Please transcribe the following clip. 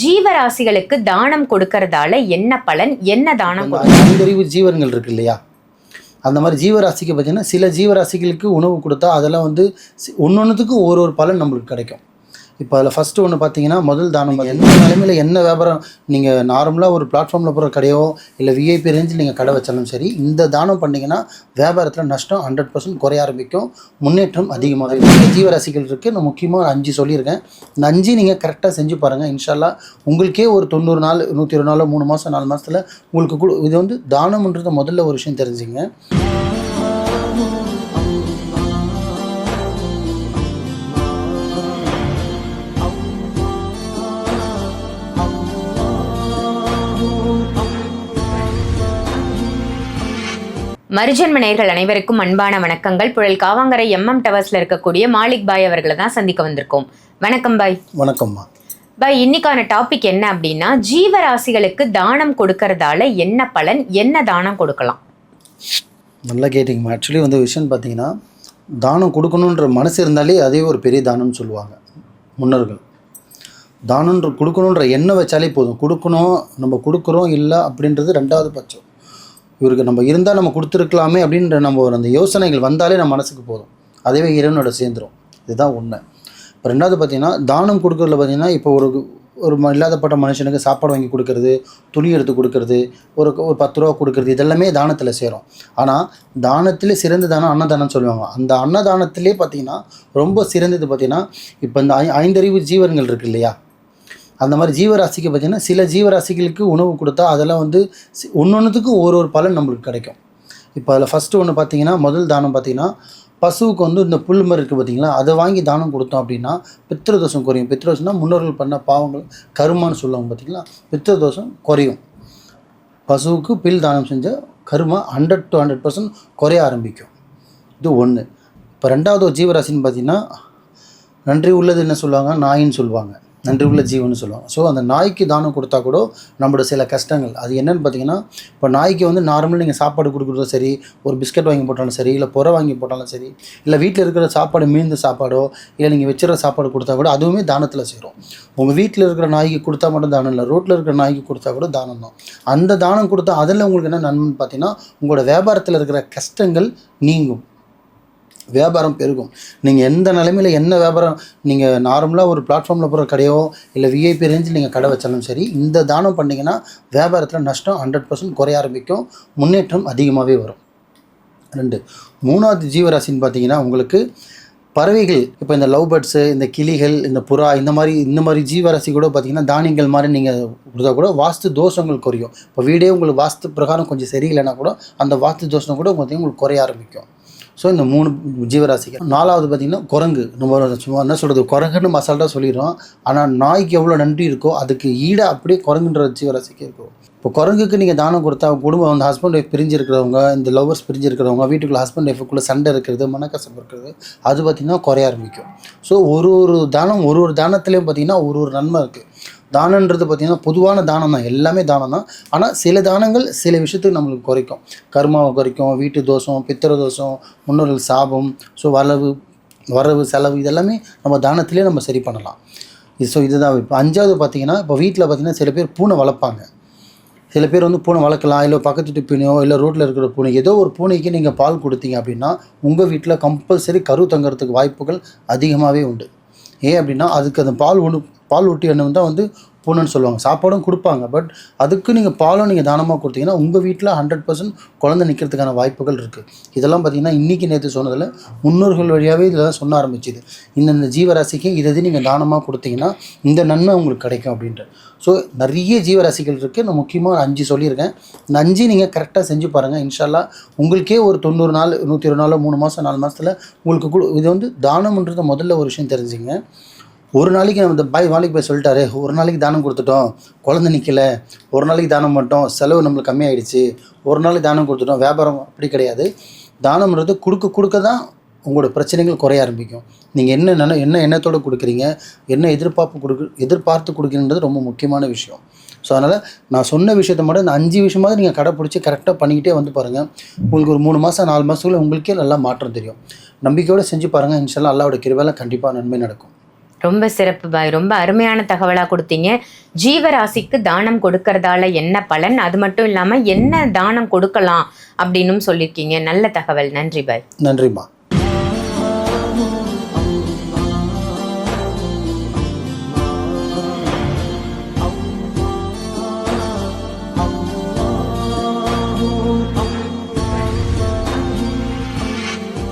ஜீவராசிகளுக்கு தானம் கொடுக்கறதால என்ன பலன் என்ன தானம் ஐந்தறிவு ஜீவன்கள் இருக்கு இல்லையா? அந்த மாதிரி ஜீவராசிக்கு பார்த்தீங்கன்னா சில ஜீவராசிகளுக்கு உணவு கொடுத்தா அதெல்லாம் வந்து ஒன்று ஒன்றுத்துக்கு ஒரு ஒரு பலன் நம்மளுக்கு கிடைக்கும். இப்போ அதில் ஃபஸ்ட்டு ஒன்று பார்த்தீங்கன்னா முதல் தானம் எந்த நிலைமையில் என்ன வியாபாரம்? நீங்கள் நார்மலாக ஒரு பிளாட்ஃபார்மில் போகிற கடையோ இல்லை விஐபி ரேஞ்சில் நீங்கள் கடை வச்சாலும் சரி இந்த தானம் பண்ணிங்கன்னா வியாபாரத்தில் நஷ்டம் ஹண்ட்ரட் பர்சன்ட் குறைய ஆரம்பிக்கும். முன்னேற்றம் அதிகமாக இருக்கும். ஜீவராசிகள் இருக்குது நான் முக்கியமாக அஞ்சு சொல்லியிருக்கேன். இந்த அஞ்சு நீங்கள் கரெக்டாக செஞ்சு பாருங்கள் இன்ஷால்லா உங்களுக்கே ஒரு தொண்ணூறு நாள் நூற்றி இருபது நாள் மூணு மாதம் நாலு மாதத்தில் உங்களுக்கு இது வந்து தானம்ன்றது முதல்ல ஒரு விஷயம் தெரிஞ்சுங்க. மருஜன்ம நேயர்கள் அனைவருக்கும் அன்பான வணக்கங்கள். புழல் காவாங்கரை எம்எம் டவர்ஸ்ல இருக்கக்கூடிய மாலிக் பாய் அவர்களை தான் சந்திக்க வந்திருக்கோம். வணக்கம் பாய். வணக்கம்மா. பாய் இன்னைக்கான டாபிக் என்ன அப்படின்னா ஜீவராசிகளுக்கு தானம் கொடுக்கறதால என்ன பலன் என்ன தானம் கொடுக்கலாம்? நல்லா கேட்டிங்கம்மா. ஆக்சுவலி வந்து விஷயம் பார்த்தீங்கன்னா தானம் கொடுக்கணுன்ற மனசு இருந்தாலே அதே ஒரு பெரிய தானம்னு சொல்லுவாங்க முன்னோர்கள். தானம்ன்ற கொடுக்கணுன்ற எண்ணம் வச்சாலே போதும். கொடுக்கணும் நம்ம கொடுக்குறோம் இல்லை அப்படின்றது ரெண்டாவது பட்சம். இவருக்கு நம்ம இருந்தால் நம்ம கொடுத்துருக்கலாமே அப்படின்ற நம்ம ஒரு அந்த யோசனைகள் வந்தாலே நம்ம மனசுக்கு போதும். அதுவே இறைவனோட சேர்ந்துரும். இதுதான் உண்மை. இப்போ ரெண்டாவது பார்த்தீங்கன்னா தானம் கொடுக்குறதுல பார்த்தீங்கன்னா இப்போ ஒரு ஒரு ம- இல்லாதப்பட்ட மனுஷனுக்கு சாப்பாடு வாங்கி கொடுக்கறது துணி எடுத்து கொடுக்கறது ஒரு ஒரு பத்து ரூபா கொடுக்கறது இதெல்லாமே தானத்தில் சேரும். ஆனால் தானத்திலே சிறந்த தானம் அன்னதானம் சொல்லுவாங்க. அந்த அன்னதானத்திலே பார்த்தீங்கன்னா ரொம்ப சிறந்தது பார்த்திங்கன்னா இப்போ இந்த ஐ ஐந்தறிவு ஜீவன்கள் இருக்குது இல்லையா? அந்த மாதிரி ஜீவராசிக்கு பார்த்தீங்கன்னா சில ஜீவராசிகளுக்கு உணவு கொடுத்தா அதெல்லாம் வந்து ஒன்று ஒரு ஒரு பலன் நம்மளுக்கு கிடைக்கும். இப்போ அதில் ஃபஸ்ட்டு ஒன்று பார்த்தீங்கன்னா முதல் தானம் பார்த்தீங்கன்னா பசுவுக்கு வந்து இந்த புல் மாதிரி இருக்குது பார்த்தீங்களா அதை வாங்கி தானம் கொடுத்தோம் அப்படின்னா பித்திரதோஷம் குறையும். பித்திரதோஷம்னா முன்னோர்கள் பண்ண பாவங்கள் கருமான்னு சொல்லுவாங்க பார்த்தீங்களா பித்திரதோஷம் குறையும். பசுவுக்கு பில் தானம் செஞ்ச கருமா ஹண்ட்ரட் டு ஹண்ட்ரட் பர்சன்ட் குறைய ஆரம்பிக்கும். இது ஒன்று இப்போ ரெண்டாவது ஜீவராசின்னு பார்த்தீங்கன்னா நன்றி உள்ளது என்ன சொல்லுவாங்க நாயின்னு சொல்லுவாங்க. நன்றி உள்ள ஜீவன் சொல்லுவாங்க. ஸோ அந்த நாய்க்கு தானம் கொடுத்தா கூட நம்மளோட சில கஷ்டங்கள். அது என்னன்னு பார்த்தீங்கன்னா இப்போ நாய்க்கு வந்து நார்மலாக நீங்கள் சாப்பாடு கொடுக்குறதும் சரி ஒரு பிஸ்கட் வாங்கி போட்டாலும் சரி இல்லை புற வாங்கி போட்டாலும் சரி இல்லை வீட்டில் இருக்கிற சாப்பாடு மீந்த சாப்பாடோ இல்லை நீங்கள் வச்சுற சாப்பாடு கொடுத்தா கூட அதுவுமே தானத்தில் சேரும். உங்கள் வீட்டில் இருக்கிற நாய்க்கு கொடுத்தா மட்டும் தானம் இல்லை ரோட்டில் இருக்கிற நாய்க்கு கொடுத்தா கூட தானம் தான். அந்த தானம் கொடுத்தா அதில் உங்களுக்கு என்ன நன்மைன்னு பார்த்தீங்கன்னா உங்களோட வியாபாரத்தில் இருக்கிற கஷ்டங்கள் நீங்கும். வியாபாரம் பெருகும். நீங்கள் எந்த நிலைமையில் என்ன வியாபாரம் நீங்கள் நார்மலாக ஒரு பிளாட்ஃபார்மில் போகிற கடையோ இல்லை விஐபி ரேஞ்சில் நீங்கள் கடை வச்சாலும் சரி இந்த தானம் பண்ணிங்கன்னா வியாபாரத்தில் நஷ்டம் ஹண்ட்ரட் பர்சன்ட் குறைய ஆரம்பிக்கும். முன்னேற்றம் அதிகமாகவே வரும். ரெண்டு மூணாவது ஜீவராசின்னு பார்த்தீங்கன்னா உங்களுக்கு பறவைகள் இப்போ இந்த லவ் பேர்ட்ஸு இந்த கிளிகள் இந்த புறா இந்த மாதிரி இந்த மாதிரி ஜீவராசி கூட பார்த்தீங்கன்னா தானியங்கள் மாதிரி நீங்கள் கொடுத்தா கூட வாஸ்து தோஷங்கள் குறையும். இப்போ வீடே உங்களுக்கு வாஸ்து பிரகாரம் கொஞ்சம் சரியில்லைன்னா கூட அந்த வாஸ்து தோஷம் கூட உங்களுக்கு குறைய ஆரம்பிக்கும். ஸோ இந்த மூணு ஜீவராசிகள். நாலாவது பார்த்தீங்கன்னா குரங்கு. நம்ம சும்மா என்ன சொல்கிறது குரங்குன்னு மசால்ட்டாக சொல்லிடுறோம். ஆனால் நாய்க்கு எவ்வளோ நன்றி இருக்கோ அதுக்கு ஈடாக அப்படியே குரங்குன்ற ஜீவராசிக்கு இருக்கும். இப்போ குரங்குக்கு நீங்கள் தானம் கொடுத்தா குடும்பம் வந்து ஹஸ்பண்ட் ஒய்ஃப் பிரிஞ்சு இருக்கிறவங்க இந்த லவ்வர்ஸ் பிரிஞ்சு இருக்கிறவங்க வீட்டுக்குள்ள ஹஸ்பண்ட் ஒய்ஃபுக்குள்ளே சண்டை இருக்கிறது மனக்கசப்பு இருக்கிறது அது பார்த்திங்கன்னா குறைய ஆரம்பிக்கும். ஸோ ஒரு ஒரு தானம் ஒரு ஒரு தானத்துலேயும் பார்த்திங்கன்னா ஒரு ஒரு நன்மை இருக்குது தானன்றது பார்த்திங்கன்னா பொதுவான தானம் தான். எல்லாமே தானம் தான். ஆனால் சில தானங்கள் சில விஷயத்துக்கு நம்மளுக்கு குறைக்கும். கர்மாவை குறைக்கும் வீட்டு தோஷம் பித்திர தோஷம் முன்னோர்கள் சாபம் ஸோ வரவு வரவு செலவு இதெல்லாமே நம்ம தானத்திலே நம்ம சரி பண்ணலாம். இது ஸோ இதுதான் இப்போ. அஞ்சாவது பார்த்தீங்கன்னா இப்போ வீட்டில் பார்த்திங்கன்னா சில பேர் பூனை வளர்ப்பாங்க. சில பேர் வந்து பூனை வளர்க்கலாம் இல்லை பக்கத்து வீட்டு பூனையோ இல்லை ரோட்டில் இருக்கிற பூனை ஏதோ ஒரு பூனைக்கு நீங்கள் பால் கொடுத்தீங்க அப்படின்னா உங்கள் வீட்டில் கம்பல்சரி கரு தங்குறதுக்கு வாய்ப்புகள் அதிகமாகவே உண்டு. ஏன் அப்படின்னா அதுக்கு அந்த பால் ஒன்று பால் ஊட்டி எண்ணெய் தான் வந்து பூனைன்னு சொல்லுவாங்க. சாப்பாடும் கொடுப்பாங்க. பட் அதுக்கு நீங்கள் பாலும் நீங்கள் தானமாக கொடுத்தீங்கன்னா உங்கள் வீட்டில் ஹண்ட்ரட் பர்சன்ட் குழந்தை நிற்கிறதுக்கான வாய்ப்புகள் இருக்குது இதெல்லாம் பார்த்தீங்கன்னா இன்றைக்கி நேற்று சொன்னதில் முன்னோர்கள் வழியாகவே இதெல்லாம் சொன்ன ஆரம்பிச்சிது. இந்தந்த ஜீவராசிக்கு இதை இது நீங்கள் தானமாக கொடுத்தீங்கன்னா இந்த நன்மை உங்களுக்கு கிடைக்கும் அப்படின்ட்டு. ஸோ நிறைய ஜீவராசிகள் இருக்குது நான் முக்கியமாக ஒரு அஞ்சு சொல்லியிருக்கேன். இந்த அஞ்சு நீங்கள் கரெக்டாக செஞ்சு பாருங்கள் இன்ஷால்லா உங்களுக்கே ஒரு தொண்ணூறு நாள் நூற்றி இருபது நாள் மூணு மாதம் நாலு மாதத்தில் உங்களுக்கு கு- இது வந்து தானம்ன்றது முதல்ல ஒரு விஷயம் தெரிஞ்சுங்க. ஒரு நாளைக்கு நம்ம இந்த பாய் வாலிக்கு போய் சொல்லிட்டாரு ஒரு நாளைக்கு தானம் கொடுத்துட்டோம் குழந்தை நிற்கல ஒரு நாளைக்கு தானம் பண்ணிட்டோம் செலவு நம்மளுக்கு கம்மியாயிடுச்சு ஒரு நாளைக்கு தானம் கொடுத்துட்டோம் வியாபாரம் அப்படி கிடையாது. தானம்ன்றது கொடுக்க கொடுக்க தான் உங்களோட பிரச்சனைகள் குறைய ஆரம்பிக்கும். நீங்கள் என்ன நினை என்ன எண்ணத்தோடு கொடுக்குறீங்க என்ன எதிர்பார்ப்பு கொடுக்கு எதிர்பார்த்து கொடுக்குறன்றது ரொம்ப முக்கியமான விஷயம். ஸோ அதனால் நான் சொன்ன விஷயத்த மட்டும் இந்த அஞ்சு விஷயமாவது நீங்கள் கடைப்பிடிச்சி கரெக்டாக பண்ணிக்கிட்டே வந்து பாருங்கள் உங்களுக்கு ஒரு மூணு மாதம் நாலு மாதத்துக்குள்ளே உங்களுக்கே நல்லா மாற்றம் தெரியும். நம்பிக்கையோடு செஞ்சு பாருங்கள் இன்ஷால்லா அல்லாவோட கிருபையில கண்டிப்பாக நன்மை நடக்கும். ரொம்ப சிறப்பு பாய் ரொம்ப அருமையான தகவலா கொடுத்தீங்க. ஜீவராசிக்கு தானம் கொடுக்கறதால என்ன பலன்? அது மட்டும் இல்லாம என்ன தானம் கொடுக்கலாம்? அப்படின்னும் சொல்லியிருக்கீங்க. நல்ல தகவல். நன்றி பாய். நன்றிம்மா.